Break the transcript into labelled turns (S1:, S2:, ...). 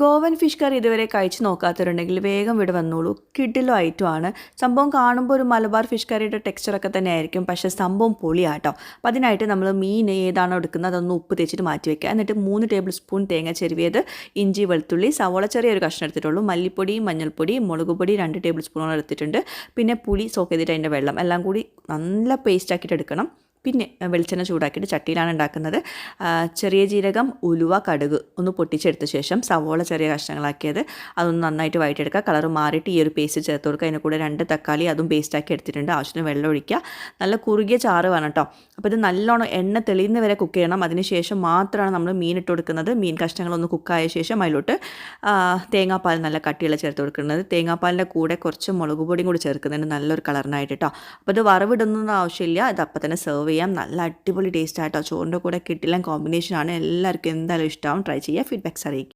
S1: Goan fish curry ഇതുവരെ കഴിച്ചു നോക്കാത്തവരുണ്ടെങ്കിൽ വേഗം ഇവിടെ വന്നോളൂ. കിഡിലോ ഐറ്റം ആണ്. സംഭവം കാണുമ്പോൾ ഒരു മലബാർ ഫിഷ് കറിയുടെ ടെക്സ്ചറൊക്കെ തന്നെ ആയിരിക്കും പക്ഷേ സംഭവം പൊളിയാട്ടോ. അപ്പം അതിനായിട്ട് നമ്മൾ മീൻ ഏതാണോ എടുക്കുന്നത് അതൊന്ന് ഉപ്പ് തേച്ചിട്ട് മാറ്റി വയ്ക്കുക എന്നിട്ട് മൂന്ന് ടേബിൾ സ്പൂൺ തേങ്ങ ചെരുവിയത് ഇഞ്ചി വെളുത്തുള്ളി സവോള ചെറിയൊരു കഷ്ണം എടുത്തിട്ടുള്ളൂ. മല്ലിപ്പൊടി മഞ്ഞൾപ്പൊടി മുളക് പൊടി രണ്ട് ടേബിൾ സ്പൂണോളം എടുത്തിട്ടുണ്ട്. പിന്നെ പുളി സോക്ക് ചെയ്തിട്ട് അതിന്റെ വെള്ളം. എല്ലാം കൂടി നല്ല പേസ്റ്റ് ആക്കിയിട്ട് എടുക്കണം. പിന്നെ വെളിച്ചെണ്ണ ചൂടാക്കിയിട്ട് ചട്ടിയിലാണ് ഉണ്ടാക്കുന്നത്. ചെറിയ ജീരകം ഉലുവ കടുക് ഒന്ന് പൊട്ടിച്ചെടുത്ത ശേഷം സവോള ചെറിയ കഷ്ണങ്ങളാക്കിയത്. അതൊന്ന് നന്നായിട്ട് വഴറ്റിയെടുക്കുക കളർ മാറിയിട്ട് ഈ ഒരു പേസ്റ്റ് ചേർത്ത് കൊടുക്കുക. അതിന്റെ കൂടെ രണ്ട് തക്കാളി അതും പേസ്റ്റാക്കി എടുത്തിട്ടുണ്ട്. ആവശ്യത്തിന് വെള്ളം ഒഴിക്കുക. നല്ല കുറുകിയ ചാറ് വേണം കേട്ടോ. അപ്പോൾ ഇത് നല്ലോണം എണ്ണ തെളിയുന്ന വരെ കുക്ക് ചെയ്യണം. അതിന് ശേഷം മാത്രമാണ് നമ്മൾ മീൻ ഇട്ട് കൊടുക്കുന്നത്. മീൻ കഷ്ണങ്ങളൊന്ന് കുക്കായ ശേഷം അതിലോട്ട് തേങ്ങാപ്പാൽ നല്ല കട്ടിയുള്ള ചേർത്ത് കൊടുക്കുന്നത്. തേങ്ങാപ്പാലിന്റെ കൂടെ കുറച്ച് മുളക് പൊടിയും കൂടി ചേർക്കുന്നുണ്ട് നല്ലൊരു കളറിനായിട്ട് കേട്ടോ. അപ്പോൾ ഇത് വറവിടുന്നൊന്നും ആവശ്യമില്ല. ഇത് അപ്പം തന്നെ സെർവ് ചെയ്യാം. നല്ല അടിപൊളി ടേസ്റ്റ് ആയിട്ടോ ചോറിന്റെ കൂടെ കിട്ടില്ല. കോമ്പിനേഷനാണ് എല്ലാവർക്കും എന്തായാലും ഇഷ്ടമാവും. ട്രൈ ചെയ്യുക. ഫീഡ്ബാക്ക്സ് അറിയിക്കുക.